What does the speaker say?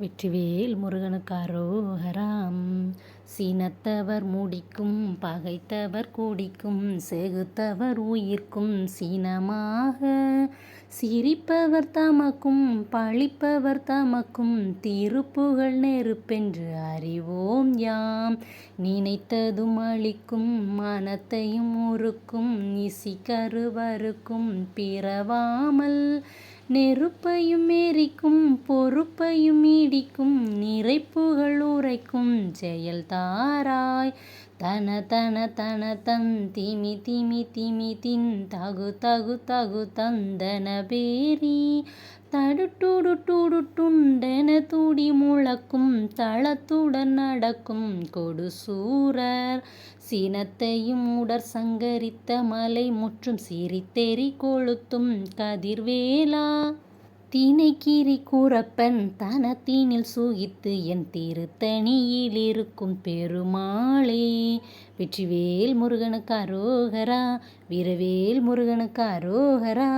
வெற்றிவேல் முருகனுக்கு அரோகராம். சீனத்தவர் முடிக்கும் பகைத்தவர் கூடிக்கும் செகுத்தவர் உயிர்க்கும் சீனமாக. சிரிப்பவர் தமக்கும் பழிப்பவர் தமக்கும் திருப்புகழ் நெருப்பென்று அறிவோம் யாம். நினைத்ததும் அளிக்கும் மனத்தையும் உருக்கும் இசிக்கருவருக்கும் பிறவாமல் நெருப்பையும் எரிக்கும் பொறுப்பையும் இடிக்கும் நிறைப்புகள் உரைக்கும் செயல் தாராய். தன தன தன தன் திமி திமி திமி தின் தகு தகு தகு தந்தன பேரி. தடுட்டுடு டுடு டுண்டென துடி முழக்கும் தளத்துடன் நடக்கும் கொடுசூரர் சினத்தையும் உடற் சங்கரித்த மலை முற்றும் சிரித்தெறி கொளுத்தும் கதிர்வேலா. தினைக்கிரி கூறப்பன் தனத்தினில் சூகித்து என் திருத்தணியில் இருக்கும் பெருமாளே. வெற்றிவேல் முருகனுக்கு அரோகரா வீரவேல் முருகனுக்கு அரோகரா.